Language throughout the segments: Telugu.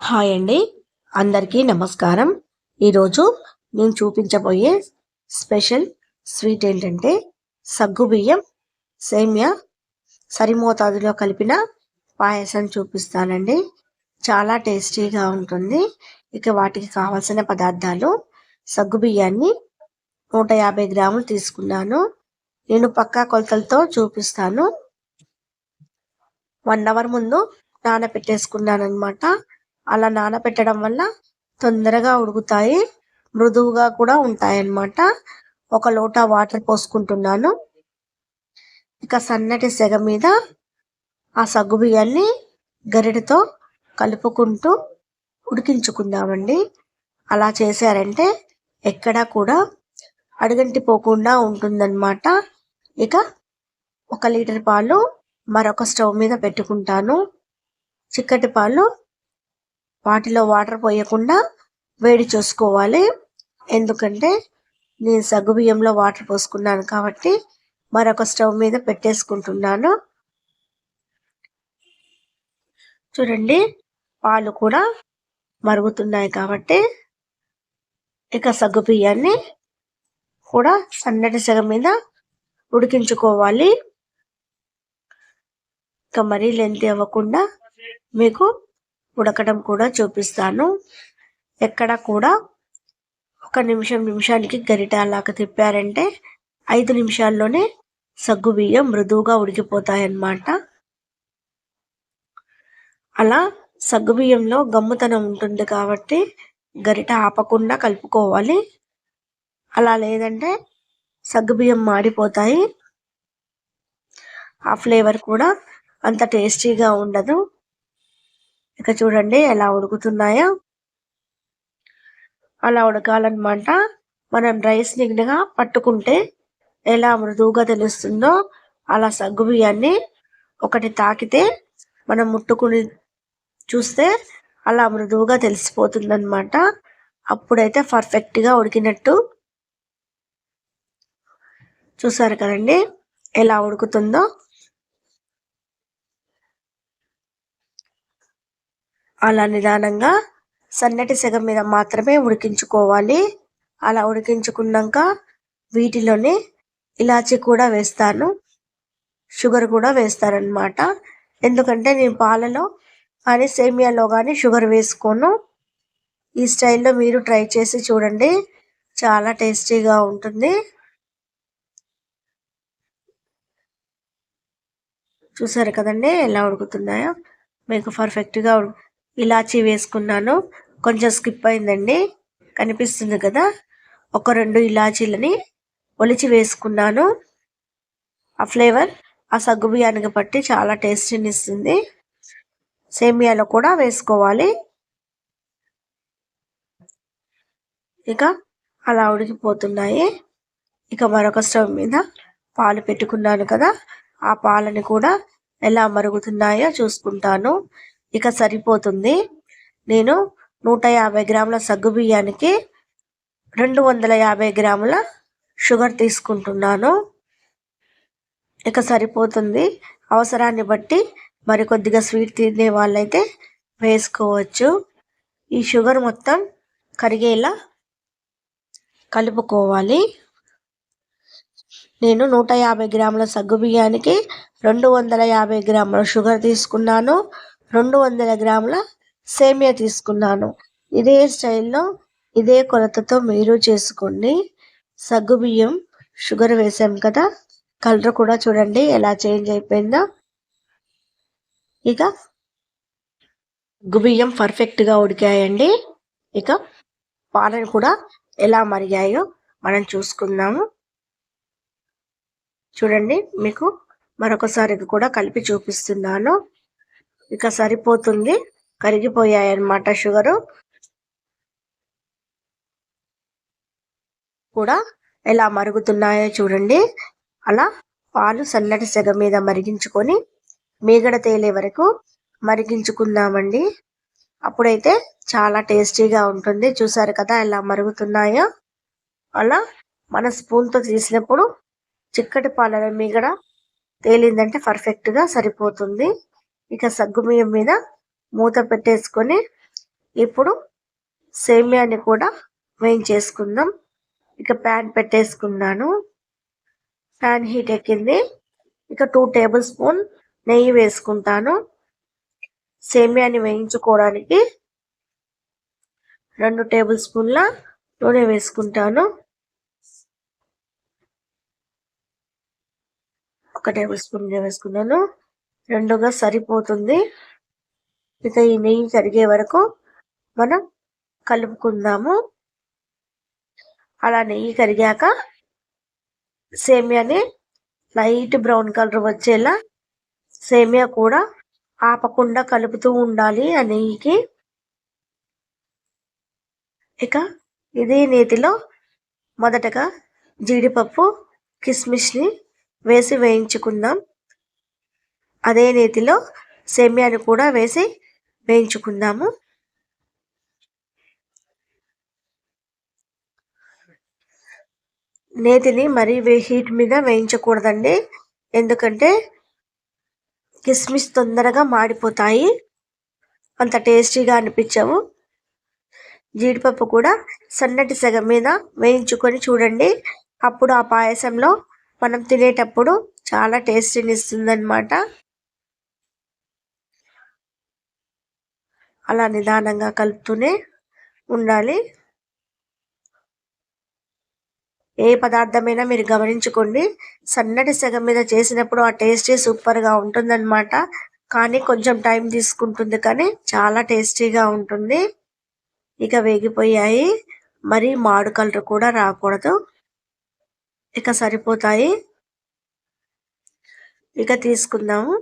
హాయ్ అండి. అందరికీ నమస్కారం. ఈరోజు నేను చూపించబోయే స్పెషల్ స్వీట్ ఏంటంటే సగ్గుబియ్యం సేమియా సరి మోతాదులో కలిపిన పాయసం చూపిస్తానండి. చాలా టేస్టీగా ఉంటుంది. ఇక వాటికి కావాల్సిన పదార్థాలు సగ్గుబియ్యాన్ని నూట యాభై గ్రాములు తీసుకున్నాను. నేను పక్కా కొలతలతో చూపిస్తాను. వన్ అవర్ ముందు నానబెట్టేసుకున్నాను అనమాట అలా నానబెట్టడం వల్ల తొందరగా ఉడుకుతాయి. మృదువుగా కూడా ఉంటాయన్నమాట. ఒక లోట వాటర్ పోసుకుంటున్నాను. ఇక సన్నటి సెగ మీద ఆ సగ్గు బియ్యాన్ని గరిటతో కలుపుకుంటూ ఉడికించుకుందామండి. అలా చేశారంటే ఎక్కడా కూడా అడుగంటి పోకుండా ఉంటుందన్నమాట. ఇక ఒక లీటర్ పాలు మరొక స్టవ్ మీద పెట్టుకుంటాను. చిక్కటి పాలు వాటిలో వాటర్ పోయకుండా వేడి చూసుకోవాలి. ఎందుకంటే నేను సగ్గు బియ్యంలో వాటర్ పోసుకున్నాను కాబట్టి మరొక స్టవ్ మీద పెట్టేసుకుంటున్నాను. చూడండి పాలు కూడా మరుగుతున్నాయి కాబట్టి ఇక సగ్గు బియ్యాన్ని కూడా సన్నటి సగం మీద ఉడికించుకోవాలి. ఇక మరీ లెంత్ అవ్వకుండా మీకు ఉడకడం కూడా చూపిస్తాను. ఎక్కడ కూడా ఒక నిమిషం నిమిషానికి గరిట అలాగా తిప్పారంటే ఐదు నిమిషాల్లోనే సగ్గు బియ్యం మృదువుగా ఉడికిపోతాయన్నమాట. అలా సగ్గు బియ్యంలో గమ్ముతనం ఉంటుంది కాబట్టి గరిట ఆపకుండా కలుపుకోవాలి. అలా లేదంటే సగ్గు బియ్యం మాడిపోతాయి. ఆ ఫ్లేవర్ కూడా అంత టేస్టీగా ఉండదు. ఇక చూడండి ఎలా ఉడుకుతున్నాయో. అలా ఉడకాలన్నమాట. మనం రైస్ నిండుగా పట్టుకుంటే ఎలా మృదువుగా తెలుస్తుందో అలా సగ్గు బియ్యాన్ని ఒకటి తాకితే మనం ముట్టుకుని చూస్తే అలా మృదువుగా తెలిసిపోతుంది అనమాట అప్పుడైతే పర్ఫెక్ట్గా ఉడికినట్టు. చూసారు కదండి ఎలా ఉడుకుతుందో. అలా నిదానంగా సన్నటి సెగ మీద మాత్రమే ఉడికించుకోవాలి. అలా ఉడికించుకున్నాక వీటిలోనే ఇలాచి కూడా వేస్తాను. షుగర్ కూడా వేస్తారనమాట ఎందుకంటే నేను పాలలో కానీ సేమియాలో కానీ షుగర్ వేసుకోను. ఈ స్టైల్లో మీరు ట్రై చేసి చూడండి. చాలా టేస్టీగా ఉంటుంది. చూసారు కదండి ఎలా ఉడుకుతున్నాయో? మీకు పర్ఫెక్ట్గా ఇలాచీ వేసుకున్నాను. కొంచెం స్కిప్ అయిందండి. కనిపిస్తుంది కదా? ఒక రెండు ఇలాచీలని ఒలిచి వేసుకున్నాను. ఆ ఫ్లేవర్ ఆ సగ్గు బియ్యానికి పట్టి చాలా టేస్టీని ఇస్తుంది సేమియాలో కూడా వేసుకోవాలి. ఇక అలా ఉడికిపోతున్నాయి. ఇక మరొక స్టవ్ మీద పాలు పెట్టుకున్నాను కదా? ఆ పాలని కూడా ఎలా మరుగుతున్నాయో చూసుకుంటాను. ఇక సరిపోతుంది. నేను నూట యాభై గ్రాముల సగ్గు బియ్యానికి రెండు వందల యాభై గ్రాముల షుగర్ తీసుకుంటున్నాను. ఇక సరిపోతుంది. అవసరాన్ని బట్టి మరి కొద్దిగా స్వీట్ తినే వాళ్ళైతే వేసుకోవచ్చు. ఈ షుగర్ మొత్తం కరిగేలా కలుపుకోవాలి. నేను నూట యాభై గ్రాముల సగ్గు బియ్యానికి రెండు వందల యాభై గ్రాముల షుగర్ తీసుకున్నాను. రెండు వందల గ్రాముల సేమియా తీసుకున్నాను. ఇదే స్టైల్లో ఇదే కొలతతో మీరు చేసుకోండి సగ్గుబియ్యం షుగర్ వేసాం కదా కలర్ కూడా చూడండి ఎలా చేంజ్ అయిపోయిందో. ఇక బియ్యం పర్ఫెక్ట్గా ఉడికాయండి. ఇక పాలను కూడా ఎలా మరిగాయో మనం చూసుకుందాము. చూడండి మీకు మరొకసారి కూడా కలిపి చూపిస్తున్నాను. ఇక సరిపోతుంది. కరిగిపోయాయి అన్నమాట షుగరు. కూడా ఎలా మరుగుతున్నాయో చూడండి. అలా పాలు సన్నటి సెగ మీద మరిగించుకొని మీగడ తేలే వరకు మరిగించుకుందామండి. అప్పుడైతే చాలా టేస్టీగా ఉంటుంది. చూసారు కదా ఎలా మరుగుతున్నాయో. అలా మన స్పూన్తో తీసినప్పుడు చిక్కటి పాల మీగడ తేలిందంటే పర్ఫెక్ట్గా సరిపోతుంది. ఇక సగ్గుమియం మీద మూత పెట్టేసుకొని ఇప్పుడు సేమ్యాని కూడా వేయించేసుకుందాం. ఇక ప్యాన్ పెట్టేసుకున్నాను. ప్యాన్ హీట్ ఎక్కింది. ఇక టూ టేబుల్ స్పూన్ నెయ్యి వేసుకుంటాను. సేమ్యాని వేయించుకోవడానికి రెండు టేబుల్ స్పూన్ల నూనె వేసుకుంటాను. ఒక టేబుల్ స్పూన్ వేసుకున్నాను. రెండుగా సరిపోతుంది. ఇక ఈ నెయ్యి కరిగే వరకు మనం కలుపుకుందాము. అలా నెయ్యి కరిగాక సేమియాని లైట్ బ్రౌన్ కలర్ వచ్చేలా సేమియా కూడా ఆపకుండా కలుపుతూ ఉండాలి ఆ నెయ్యికి. ఇక ఇదే నేతిలో మొదటగా జీడిపప్పు కిస్మిస్ని వేసి వేయించుకుందాం. అదే నేతిలో సేమ్యాని కూడా వేసి వేయించుకుందాము. నేతిని మరీ హీట్ మీద వేయించకూడదండి. ఎందుకంటే కిస్మిస్ తొందరగా మాడిపోతాయి. అంత టేస్టీగా అనిపించవు. జీడిపప్పు కూడా సన్నటి సెగ మీద వేయించుకొని చూడండి. అప్పుడు ఆ పాయసంలో మనం తినేటప్పుడు చాలా టేస్టీని ఇస్తుందన్నమాట అలా నిదానంగా కలుపుతూనే ఉండాలి. ఏ పదార్థమైనా మీరు గమనించుకోండి. సన్నటి సెగ మీద చేసినప్పుడు ఆ టేస్టీ సూపర్గా ఉంటుందన్నమాట. కానీ కొంచెం టైం తీసుకుంటుంది కానీ చాలా టేస్టీగా ఉంటుంది. ఇక వేగిపోయాయి. మరి మాడు కలర్ కూడా రాకూడదు. ఇక సరిపోతాయి. ఇక తీసుకుందాము.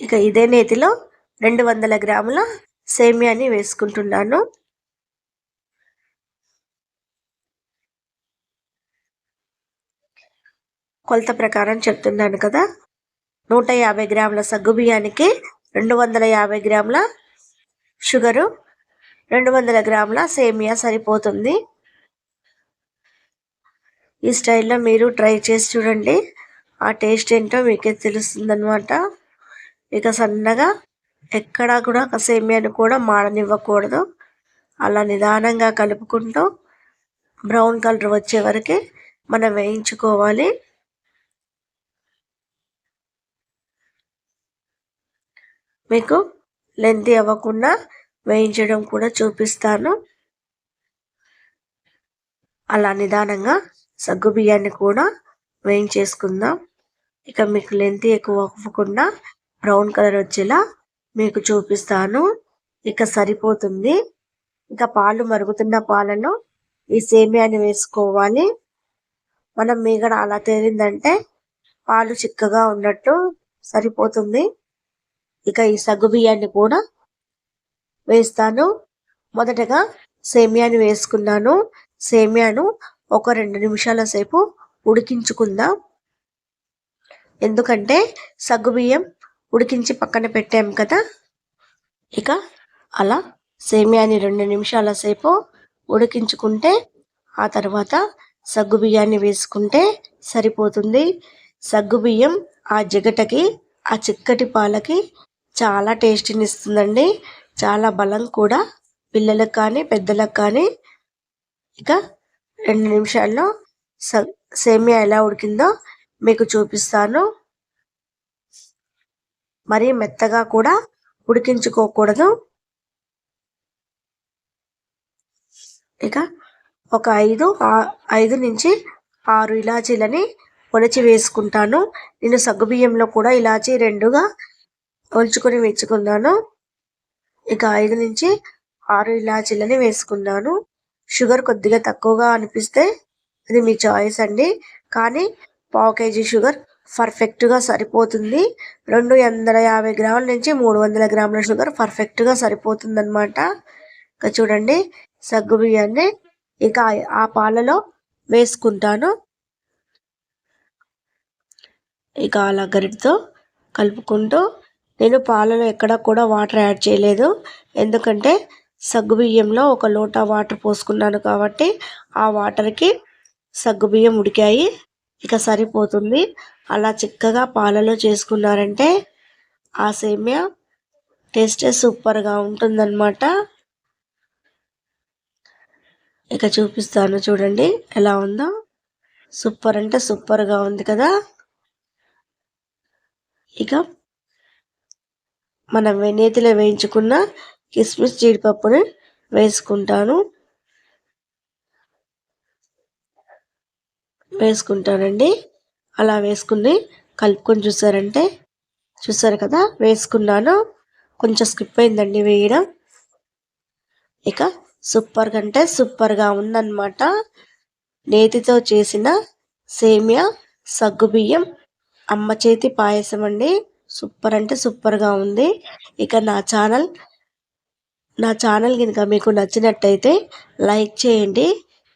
ఇక ఇదే నేతిలో రెండు వందల గ్రాముల సేమియాని వేసుకుంటున్నాను. కొలత ప్రకారం చెప్తున్నాను కదా. నూట యాభై గ్రాముల సగ్గు బియ్యానికి రెండు వందల యాభై గ్రాముల షుగరు రెండు వందల గ్రాముల సేమియా సరిపోతుంది. ఈ స్టైల్లో మీరు ట్రై చేసి చూడండి. ఆ టేస్ట్ ఏంటో మీకే తెలుస్తుందన్నమాట. ఇక సన్నగా ఎక్కడా కూడా సేమియాను కూడా మాడనివ్వకూడదు. అలా నిదానంగా కలుపుకుంటూ బ్రౌన్ కలర్ వచ్చే వరకే మనం వేయించుకోవాలి. మీకు లెంత్ అవ్వకుండా వేయించడం కూడా చూపిస్తాను. అలా నిదానంగా సగ్గు బియ్యాన్ని కూడా వేయించేసుకుందాం. ఇక మీకు లెంత్ ఎక్కువ అవ్వకుండా బ్రౌన్ కలర్ వచ్చేలా మీకు చూపిస్తాను. ఇక సరిపోతుంది. ఇంకా పాలు మరుగుతున్న పాలలో ఈ సేమియాని వేసుకోవాలి. మనం మీగడ అలా తేలిందంటే పాలు చిక్కగా ఉన్నట్టు సరిపోతుంది. ఇక ఈ సగ్గు బియ్యాన్ని కూడా వేస్తాను. మొదటగా సేమియాని వేసుకున్నాను. సేమియాను ఒక రెండు నిమిషాల సేపు ఉడికించుకుందాం. ఎందుకంటే సగ్గుబియ్యం ఉడికించి పక్కన పెట్టాం కదా? ఇక అలా సేమియాని రెండు నిమిషాల సేపు ఉడికించుకుంటే ఆ తర్వాత సగ్గు బియ్యాన్ని వేసుకుంటే సరిపోతుంది. సగ్గు బియ్యం ఆ జిగటకి ఆ చిక్కటి పాలకి చాలా టేస్ట్ని ఇస్తుందండి చాలా బలం కూడా పిల్లలకు కానీ పెద్దలకు కానీ. ఇక రెండు నిమిషాల్లో స సేమియా ఎలా ఉడికిందో మీకు చూపిస్తాను. మరీ మెత్తగా కూడా ఉడికించుకోకూడదు. ఇక ఒక ఐదు ఐదు నుంచి ఆరు ఇలాచీలని ఒలిచి వేసుకుంటాను. నేను సగ్గుబియ్యంలో కూడా ఇలాచీ రెండుగా ఒలుచుకొని వేసుకున్నాను. ఇక ఐదు నుంచి ఆరు ఇలాచీలని వేసుకున్నాను. షుగర్ కొద్దిగా తక్కువగా అనిపిస్తే అది మీ చాయిస్ అండి. కానీ పావు కేజీ షుగర్ పర్ఫెక్ట్గా సరిపోతుంది. రెండు వందల యాభై గ్రాముల నుంచి మూడు వందల గ్రాముల షుగర్ పర్ఫెక్ట్గా సరిపోతుంది అనమాట ఇంకా చూడండి సగ్గు బియ్యాన్ని ఇక ఆ పాలలో వేసుకుంటాను. ఇక అలా గరిటితో కలుపుకుంటూ నేను పాలలో ఎక్కడ కూడా వాటర్ యాడ్ చేయలేదు. ఎందుకంటే సగ్గు బియ్యంలో ఒక లోటా వాటర్ పోసుకున్నాను కాబట్టి ఆ వాటర్కి సగ్గుబియ్యం ఉడికాయి. ఇక సరిపోతుంది. అలా చిక్కగా పాలలో చేసుకున్నారంటే ఆ సేమియా టేస్టే సూపర్గా ఉంటుందన్నమాట. ఇక చూపిస్తాను చూడండి ఎలా ఉందో. సూపర్ అంటే సూపర్గా ఉంది కదా. ఇక మనం నేతిలో వేయించుకున్న కిస్మిస్ జీడిపప్పుని వేసుకుంటాను. వేసుకుంటానండి. అలా వేసుకుని కలుపుకొని చూసారంటే చూసారు కదా వేసుకున్నాను. కొంచెం స్కిప్ అయిందండి వేయడం. ఇక సూపర్ కంటే సూపర్గా ఉందన్నమాట. నేతితో చేసిన సేమియా సగ్గుబియ్యం అమ్మ చేతి పాయసం అండి. సూపర్ అంటే సూపర్గా ఉంది. ఇక నా ఛానల్ నా ఛానల్ కనుక మీకు నచ్చినట్టయితే లైక్ చేయండి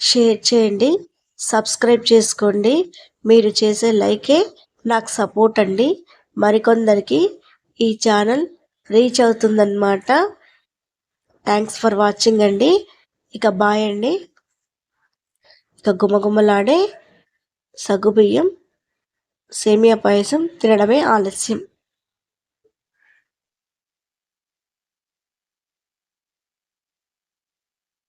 షేర్ చేయండి. సబ్స్క్రైబ్ చేసుకోండి. మీరు చేసే లైకే నాకు సపోర్ట్ అండి. మరికొందరికి ఈ ఛానల్ రీచ్ అవుతుందన్నమాట. థ్యాంక్స్ ఫర్ వాచింగ్ అండి. ఇక బాయ్ అండి. ఇక గుమగుమలాడే సగ్గుబియ్యం సేమియా పాయసం తినడమే ఆలస్యం.